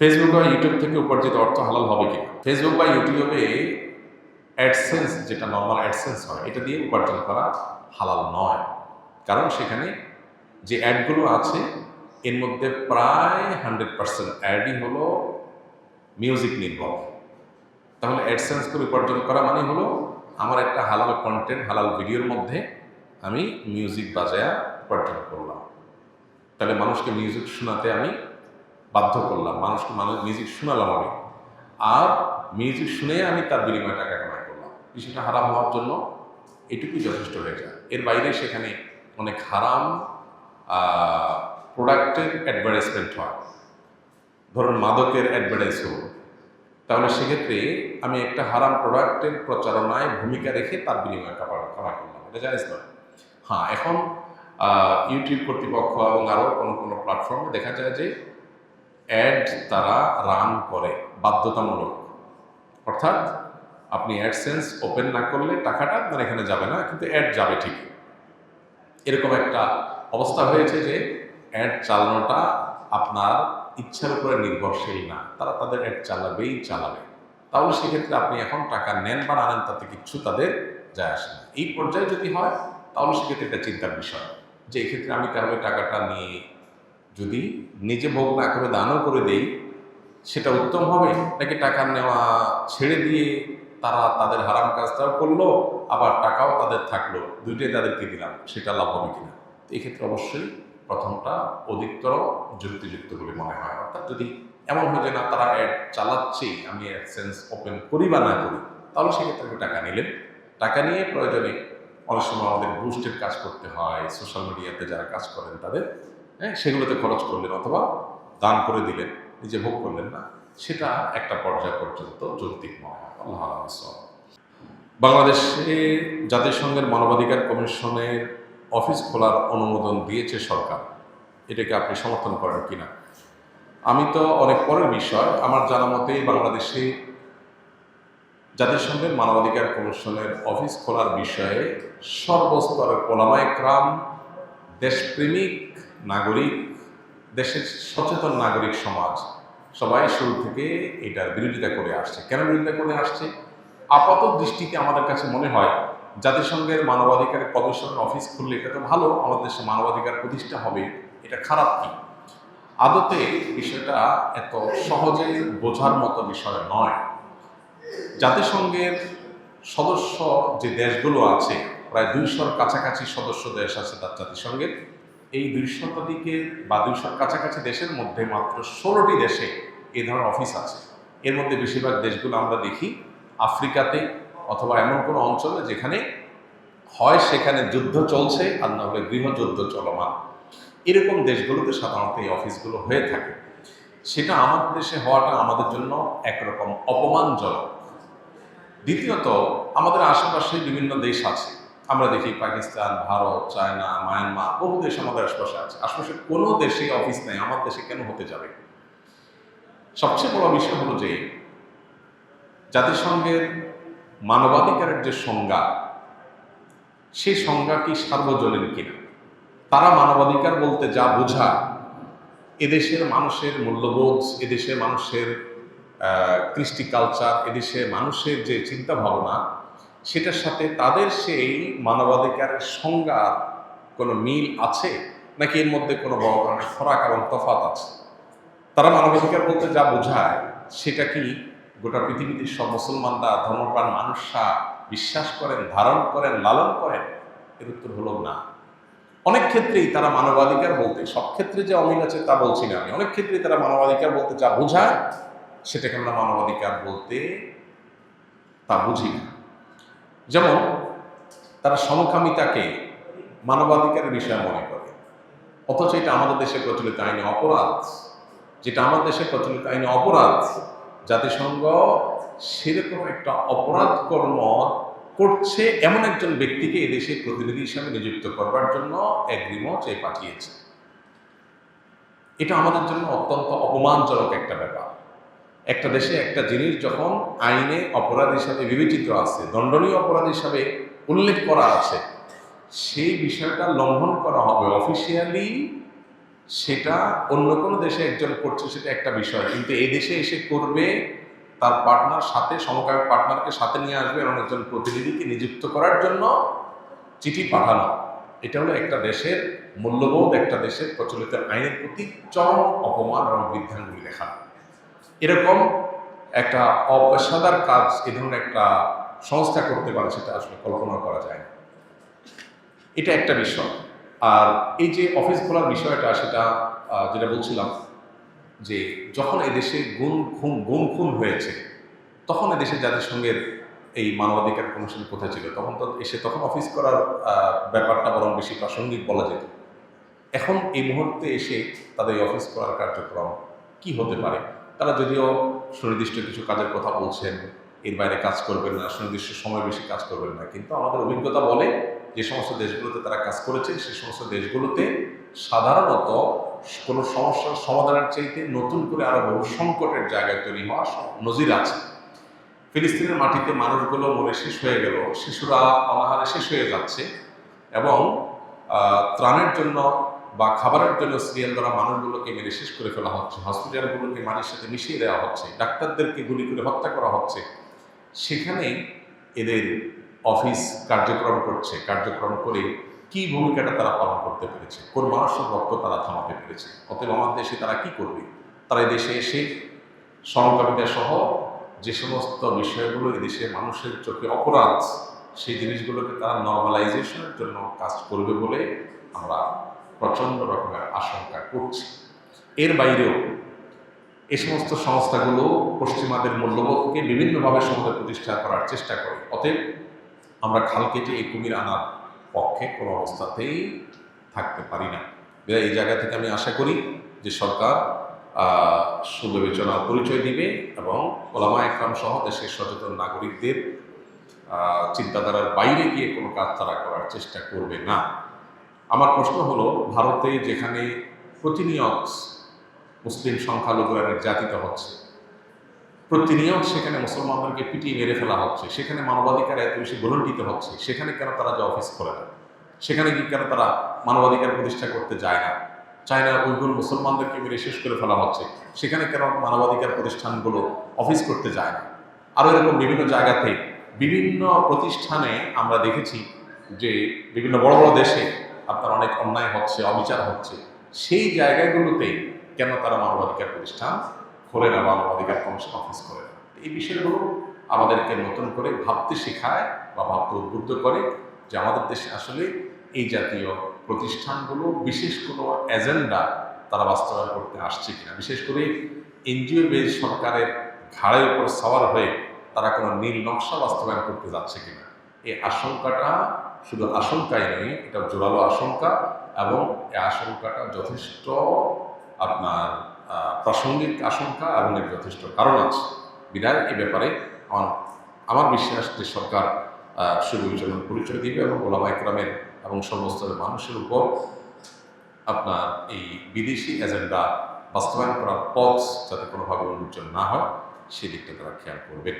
Facebook বা YouTube থেকে উপার্জিত অর্থ হালাল হবে কি ফেসবুক বা ইউটিউবে অ্যাডসেন্স যেটা নর্মাল অ্যাডসেন্স হয়, এটা দিয়ে উপার্জন করা হালাল নয়। কারণ সেখানে যে অ্যাডগুলো আছে, এর মধ্যে প্রায় হান্ড্রেড পার্সেন্ট অ্যাডই হলো মিউজিক নির্ভর। তাহলে অ্যাডসেন্স করে উপার্জন করা মানে হলো আমার একটা হালাল কন্টেন্ট হালাল ভিডিওর মধ্যে আমি মিউজিক বাজায়া উপার্জন করলাম। তাহলে মানুষকে মিউজিক শোনাতে আমি বাধ্য করলাম। মানুষকে মানুষ মিউজিক শোনালাম আমি। আর মিউজিক শুনে আমি তার বিনিময়ে টাকা কামাই করলাম। বিষয়টা হারাম হওয়ার জন্য এটুকুই যথেষ্ট হয়ে যায়। এর বাইরে সেখানে অনেক হারাম প্রোডাক্টের অ্যাডভার্টাইজমেন্ট হয়। ধরুন মাদকের অ্যাডভার্টাইজ হলো। তাহলে সেক্ষেত্রে আমি একটা হারাম প্রোডাক্টের প্রচারণায় ভূমিকা রেখে তার বিনিময়ে কামাই কামাই করলাম। এটা জানিস নয়। হ্যাঁ এখন ইউটিউব কর্তৃপক্ষ এবং আরও কোনো কোনো প্ল্যাটফর্মে দেখা যায় যে অ্যাড তারা রান করে, বাধ্যতামূলক। অর্থাৎ আপনি অ্যাডসেন্স ওপেন না করলে টাকাটা আপনার এখানে যাবে না, কিন্তু অ্যাড যাবে ঠিক এরকম একটা অবস্থা হয়েছে যে অ্যাড চালানোটা আপনার ইচ্ছার উপরে নির্ভরশীল না, তারা তাদের অ্যাড চালাবেই চালাবে। তাহলে সেক্ষেত্রে আপনি এখন টাকা নেন বা না নেন, তাতে কিচ্ছু তাদের যায় আসে না। এই পর্যায়ে যদি হয়, তাহলে সেক্ষেত্রে এটা চিন্তার বিষয়। যে এক্ষেত্রে আমি কারণে টাকাটা নিয়ে যদি নিজে ভোগ না করে দানও করে দেই, সেটা উত্তম হবে? নাকি টাকা নেওয়া ছেড়ে দিয়ে তারা তাদের হারাম কাজটাও করল, আবার টাকাও তাদের থাকল, দুইটাই তাদেরকে দিলাম, সেটা লাভ হবে কিনা? এক্ষেত্রে অবশ্যই প্রথমটা অধিকতর যুক্তিযুক্ত বলে মনে হয়। অর্থাৎ যদি এমন হয় যে না, তারা অ্যাড চালাচ্ছেই, আমি অ্যাডসেন্স ওপেন করি বা না করি, তাহলে সেক্ষেত্রে আপনি টাকা নিলেন। টাকা নিয়ে প্রয়োজনে অনেক সময় আমাদের বুস্টের কাজ করতে হয় সোশ্যাল মিডিয়াতে যারা কাজ করেন তাদের। হ্যাঁ সেগুলোতে খরচ করলেন অথবা দান করে দিলেন নিজে ভোগ করলেন না, সেটা একটা পর্যায় পর্যন্ত যৌক্তিক মনে হয়। আল্লাহ বাংলাদেশে জাতিসংঘের মানবাধিকার কমিশনের অফিস খোলার অনুমোদন দিয়েছে সরকার। এটাকে আপনি সমর্থন করেন কিনা? আমি তো অনেক পরের বিষয়, আমার জানা মতেই বাংলাদেশে জাতিসংঘের মানবাধিকার কমিশনের অফিস খোলার বিষয়ে সর্বস্তরের ওলামায় ক্রাম দেশপ্রেমিক নাগরিক, দেশের সচেতন নাগরিক সমাজ, সবাই শুরু থেকে এটার বিরোধিতা করে আসছে। কেন বিরোধিতা করে আসছে? আপাত দৃষ্টিতে আমাদের কাছে মনে হয়, জাতিসংঘের মানবাধিকার কমিশনের অফিস খুললে এটা তো ভালো, আমাদের দেশে মানবাধিকার প্রতিষ্ঠা হবে, এটা খারাপ কি? আদতে বিষয়টা এত সহজে বোঝার মতো বিষয় নয়। জাতিসংঘের সদস্য যে দেশগুলো আছে, প্রায় দুইশোর কাছাকাছি সদস্য দেশ আছে তার জাতিসংঘের। এই দুই শতাধিকের বা দুইশোর কাছাকাছি দেশের মধ্যে মাত্র ষোলোটি দেশে এই ধরনের অফিস আছে। এর মধ্যে বেশিরভাগ দেশগুলো আমরা দেখি আফ্রিকাতে অথবা এমন কোনো অঞ্চলে যেখানে হয় সেখানে যুদ্ধ চলছে আর না হলে গৃহযুদ্ধ চলমান। এরকম দেশগুলোতে সাধারণত এই অফিসগুলো হয়ে থাকে। সেটা আমাদের দেশে হওয়াটা আমাদের জন্য একরকম অপমানজনক। দ্বিতীয়ত, আমাদের আশেপাশে বিভিন্ন দেশ আছে আমরা দেখি পাকিস্তান, ভারত, চায়না, মায়ানমার, বহু দেশ আমাদের আশপাশে আছে। আশপাশে কোনো দেশে অফিস নেই। আমার দেশে কেন হতে যাবে? সবচেয়ে বড় বিষয় হলো যে, জাতিসংঘের মানবাধিকারের যে সংজ্ঞা, সেই সংজ্ঞা কি সার্বজনীন কিনা? তারা মানবাধিকার বলতে যা বোঝা এদেশের মানুষের মূল্যবোধ, এদেশের মানুষের কৃষ্টি কালচার এদেশের মানুষের যে চিন্তা ভাবনা সেটার সাথে তাদের সেই মানবাধিকারের সংজ্ঞার কোনো মিল আছে? নাকি এর মধ্যে কোনো বড় ধরনের ফরাক এবং তফাত আছে? তারা মানবাধিকার বলতে যা বোঝায়, সেটা কি গোটা পৃথিবীতে সব মুসলমানরা ধর্মপ্রাণ মানুষরা বিশ্বাস করেন, ধারণ করেন, লালন করেন? এর উত্তর হলো না। অনেক ক্ষেত্রেই তারা মানবাধিকার বলতে, সব ক্ষেত্রে যে অমিল আছে তা বলছি না আমি, অনেক ক্ষেত্রেই তারা মানবাধিকার বলতে যা বোঝায় সেটাকে আমরা মানবাধিকার বলতে তা বুঝি না। যেমন তারা সমকামিতাকে মানবাধিকারের বিষয় মনে করে। অথচ এটা আমাদের দেশে প্রচলিত আইনে অপরাধ। যেটা আমাদের দেশে প্রচলিত আইনে অপরাধ। জাতিসংঘ সেরকম একটা অপরাধ কর্ম করছে এমন একজন ব্যক্তিকে এদেশে প্রতিনিধি হিসাবে নিযুক্ত করবার জন্য এগ্রিমো চেয়ে পাঠিয়েছে। এটা আমাদের জন্য অত্যন্ত অপমানজনক একটা ব্যাপার। একটা দেশে একটা জিনিস যখন আইনে অপরাধ হিসাবে বিবেচিত আছে, দণ্ডনীয় অপরাধ হিসাবে উল্লেখ করা আছে, সেই বিষয়টা লঙ্ঘন করা হবে। অফিসিয়ালি সেটা অন্য কোনো দেশে একজন করছে সেটা একটা বিষয়। কিন্তু এই দেশে এসে করবে, তার পার্টনার সাথে, সমকামী পার্টনারকে সাথে নিয়ে আসবে এবং একজন প্রতিনিধিকে নিযুক্ত করার জন্য চিঠি পাঠানো। এটা হলো একটা দেশের মূল্যবোধ, একটা দেশের প্রচলিত আইনের প্রতি চরম অপমান এবং বৃদ্ধাঙ্গুলি দেখানো এরকম একটা অপেশাদার কাজ এ ধরনের একটা সংস্থা করতে পারে সেটা আসলে কল্পনা করা যায় এটা একটা বিষয়। আর এই যে অফিস খোলার বিষয়টা, সেটা যেটা বলছিলাম যে যখন এদেশে গুম খুন গুম খুন হয়েছে, তখন এদেশে জাতিসংঘের এই মানবাধিকার কমিশন কোথায় ছিল? তখন তো এসে তখন অফিস করার ব্যাপারটা বরং বেশি প্রাসঙ্গিক বলা যেত। এখন এই মুহূর্তে এসে তাদের অফিস করার কার্যক্রম কি হতে পারে? তারা যদিও সুনির্দিষ্ট কিছু কাজের কথা বলছেন, এর বাইরে কাজ করবেন না, সুনির্দিষ্ট সময় বেশি কাজ করবেন না, কিন্তু আমাদের অভিজ্ঞতা বলে যে সমস্ত দেশগুলোতে তারা কাজ করেছে, সেই সমস্ত দেশগুলোতে সাধারণত কোনো সমস্যার সমাধানের চাইতে নতুন করে আরও বহু সংকটের জায়গায় তৈরি হওয়া নজির আছে। ফিলিস্তিনের মাটিতে মানুষগুলো মরে শেষ হয়ে গেল, শিশুরা অনাহারে শেষ হয়ে যাচ্ছে এবং ত্রাণের জন্য বা খাবারের জন্য সিরিয়াল দ্বারা মানুষগুলোকে মেরে শেষ করে ফেলা হচ্ছে হসপিটালগুলোকে মাটির সাথে মিশিয়ে দেওয়া হচ্ছে, ডাক্তারদেরকে গুলি করে হত্যা করা হচ্ছে। সেখানে এদের অফিস কার্যক্রম করছে, কার্যক্রম করে কি ভূমিকাটা তারা পালন করতে পেরেছে, কোন মানুষের রক্ত তারা থামাতে পেরেছে, অতএব আমার দেশে তারা কি করবে? তারা দেশে এসে সমকামিতা সহ যে সমস্ত বিষয়গুলো এদেশে মানুষের চোখে অপরাধ, সেই জিনিসগুলোকে তারা নর্মালাইজেশনের জন্য কাজ করবে বলে আমরা প্রচণ্ড রকমের আশঙ্কা করছি। এর বাইরেও এ সমস্ত সংস্থাগুলো পশ্চিমাদের মূল্যবোধকে বিভিন্নভাবে সমাজে প্রতিষ্ঠা করার চেষ্টা করে। অতএব আমরা খাল কেটে এই কুমির আনার পক্ষে কোনো অবস্থাতেই থাকতে পারি না। এই জায়গা থেকে আমি আশা করি যে সরকার আহ, সুবিবেচনার পরিচয় দিবে এবং ওলামা একরাম সহ দেশের সচেতন নাগরিকদের চিন্তাধারার বাইরে গিয়ে কোনো কাজ তারা করার চেষ্টা করবে না। আমার প্রশ্ন হলো, ভারতে যেখানে প্রতিনিয়ত মুসলিম সংখ্যালঘুরা নির্যাতিত হচ্ছে, প্রতিনিয়ত সেখানে মুসলমানদেরকে পিটিয়ে মেরে ফেলা হচ্ছে, সেখানে মানবাধিকার এত বেশি গলণ্ডিত হচ্ছে, সেখানে কেন তারা যে অফিস করে না? সেখানে কি কেন তারা মানবাধিকার প্রতিষ্ঠা করতে যায় না? চায় না উইগুর মুসলমানদেরকে মেরে শেষ করে ফেলা হচ্ছে, সেখানে কেন মানবাধিকার প্রতিষ্ঠানগুলো অফিস করতে যায় না? আরও এরকম বিভিন্ন জায়গাতে বিভিন্ন প্রতিষ্ঠানে আমরা দেখেছি যে বিভিন্ন বড় বড় দেশে আপনার অনেক অন্যায় হচ্ছে, অবিচার হচ্ছে, সেই জায়গাগুলোতে কেন তারা মানবাধিকার প্রতিষ্ঠান খোলে না মানবাধিকার কমিশন অফিস করে না? এই বিষয়গুলো আমাদেরকে নতুন করে ভাবতে শেখায় বা ভাবতে উদ্বুদ্ধ করে যে আমাদের দেশে আসলে এই জাতীয় প্রতিষ্ঠানগুলো বিশেষ কোনো এজেন্ডা তারা বাস্তবায়ন করতে আসছে কিনা? বিশেষ করে এনজিও বেজ সরকারের ঘাড়ের উপর সওয়ার হয়ে তারা কোনো নীল নকশা বাস্তবায়ন করতে যাচ্ছে কিনা? এই আশঙ্কাটা শুধু আশঙ্কাই নয় এটা জোরালো আশঙ্কা এবং এই আশঙ্কাটা যথেষ্ট আপনার প্রাসঙ্গিক আশঙ্কা এবং এর যথেষ্ট কারণ আছে। বিদায় এই ব্যাপারে আমার আমার বিশ্বাস যে সরকার সুবিবেচনার পরিচয় দিবে এবং ওলামা একরামের এবং সর্বস্তরের মানুষের উপর আপনার এই বিদেশি এজেন্ডা বাস্তবায়ন করার পথ যাতে কোনোভাবে উন্মোচন না হয় সেদিকটা তারা খেয়াল করবে।